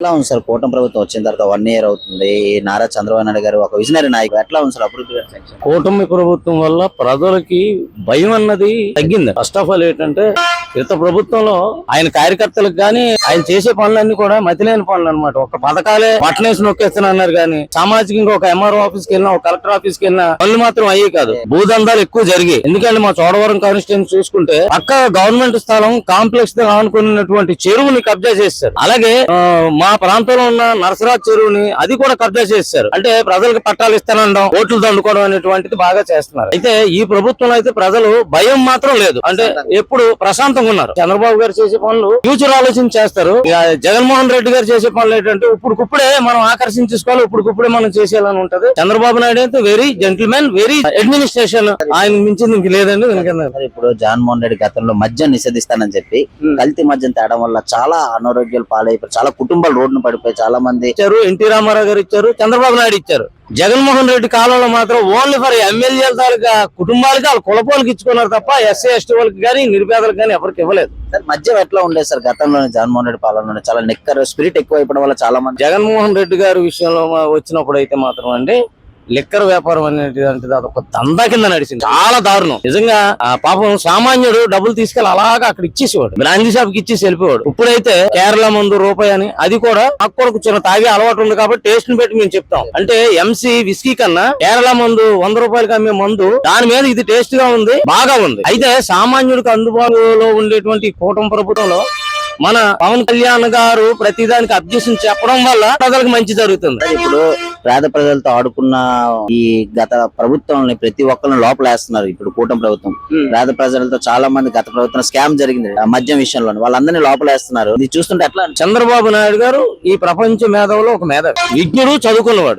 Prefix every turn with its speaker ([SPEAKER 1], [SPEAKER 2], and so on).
[SPEAKER 1] ఎట్లా ఉంది సార్ కూటమి ప్రభుత్వం వచ్చిన తర్వాత వన్ ఇయర్ అవుతుంది? నారా చంద్రబాబు నాయుడు గారు ఒక విజనరీ నాయకుడు. ఎట్లా ఉంది సార్ అభివృద్ధి
[SPEAKER 2] కూటమి ప్రభుత్వం వల్ల ప్రజలకి భయం అన్నది తగ్గింది. ఫస్ట్ ఆఫ్ ఆల్ ఏంటంటే గత ప్రభుత్వంలో ఆయన కార్యకర్తలకు కానీ ఆయన చేసే పనులన్నీ కూడా మతిలేని పనులు అనమాట ఒక పథకాలే పట్టణేసి నొక్కేస్తున్నా అన్నారు కానీ సామాజికంగా ఒక ఎంఆర్ఓ ఆఫీస్కి వెళ్ళినా ఒక కలెక్టర్ ఆఫీస్కి వెళ్ళినా పనులు మాత్రం అయ్యే కాదు. భూదందాలు ఎక్కువ జరిగాయి. ఎందుకంటే మా చోడవరం కాన్స్టిట్యూన్సీ చూసుకుంటే పక్క గవర్నమెంట్ స్థలం కాంప్లెక్స్తో ఆనుకున్నటువంటి చెరువుని కబ్జా చేస్తారు. అలాగే మా ప్రాంతంలో ఉన్న నరసరాజ్ చెరువుని అది కూడా కబ్జా చేశారు అంటే ప్రజలకు పట్టాలు ఇస్తానడం ఓట్లు దండుకోవడం అనేటువంటిది బాగా చేస్తున్నారు. అయితే ఈ ప్రభుత్వంలో అయితే ప్రజలు భయం మాత్రం లేదు. అంటే ఎప్పుడు ప్రశాంత ప్రశాంతంగా ఉన్నారు. చంద్రబాబు గారు చేసే పనులు ఫ్యూచర్ ఆలోచన చేస్తారు. ఇక జగన్మోహన్ రెడ్డి గారు చేసే పనులు ఏంటంటే ఇప్పుడుకుప్పుడే మనం ఆకర్షించుకోవాలి ఇప్పుడుకుప్పుడే మనం చేసేయాలని ఉంటది. చంద్రబాబు నాయుడు అయితే వెరీ జెంటిల్మెన్ వెరీ అడ్మినిస్ట్రేషన్ ఆయన మించింది ఇంక లేదండి
[SPEAKER 1] ఇప్పుడు జగన్మోహన్ రెడ్డి గతంలో మద్యం నిషేధిస్తానని చెప్పి. కల్తీ మద్యం తేడం వల్ల చాలా అనారోగ్యాలు పాలైపోయి చాలా కుటుంబాలు రోడ్డున పడిపోయి చాలా మంది
[SPEAKER 2] ఇచ్చారు ఎన్టీ రామారావు గారు ఇచ్చారు చంద్రబాబు నాయుడు ఇచ్చారు. జగన్మోహన్ రెడ్డి కాలంలో మాత్రం ఓన్లీ ఫర్ ఎమ్మెల్యేల తాలూకా కుటుంబాలకి వాళ్ళ కులపోలకి ఇచ్చుకున్నారు తప్ప ఎస్సీ ఎస్టీ వాళ్ళకి కానీ నిరుపేదలకు కానీ ఎవరికి ఇవ్వలేదు.
[SPEAKER 1] సార్ మద్యం ఎట్లా ఉండేది సార్ గతంలో జగన్మోహన్ రెడ్డి పాలనలో చాలా నిక్కర్ స్పిరిట్ ఎక్కువ అయిపోవడం వల్ల చాలా మంది.
[SPEAKER 2] జగన్మోహన్ రెడ్డి గారి విషయంలో వచ్చినప్పుడు అయితే మాత్రం అండి లిక్కర్ వ్యాపారం అనేటువంటిది అంటే అదొక దందా కింద నడిచింది. చాలా దారుణం. నిజంగా పాపం సామాన్యుడు డబ్బులు తీసుకెళ్ళి అలాగా అక్కడ ఇచ్చేసేవాడు. బ్రాంచీ షాప్కి ఇచ్చేసి వెళ్ళిపోవాడు ఇప్పుడైతే కేరళ మందు రూపాయి అని అది కూడా నాకు కూడా కూర్చొని తాగే అలవాటు ఉంది కాబట్టి టేస్ట్ని పెట్టి మేము చెప్తాం. అంటే ఎంసీ విస్కీ కన్నా కేరళ మందు వంద రూపాయలకి అమ్మే మందు దాని మీద ఇది టేస్ట్గా ఉంది బాగా ఉంది. అయితే సామాన్యుడికి అందుబాటులో ఉండేటువంటి కూటమి ప్రభుత్వంలో మన పవన్ కళ్యాణ్ గారు ప్రతిదానికి అబ్జెక్షన్ చెప్పడం వల్ల ప్రజలకు మంచి జరుగుతుంది.
[SPEAKER 1] ఇప్పుడు పేద ప్రజలతో ఆడుకున్న ఈ గత ప్రభుత్వాన్ని ప్రతి ఒక్కరిని లోపలేస్తున్నారు ఇప్పుడు కూటమి ప్రభుత్వం. పేద ప్రజలతో చాలా మంది గత ప్రభుత్వం స్కామ్ జరిగింది. ఆ మద్యం విషయంలో వాళ్ళందరినీ లోపలేస్తున్నారు. ఇది చూస్తుంటే అనిపిస్తుంది?
[SPEAKER 2] చంద్రబాబు నాయుడు గారు ఈ ప్రపంచ మేధావులో ఒక మేధావి. విజ్ఞుడు చదువుకున్నవాడు.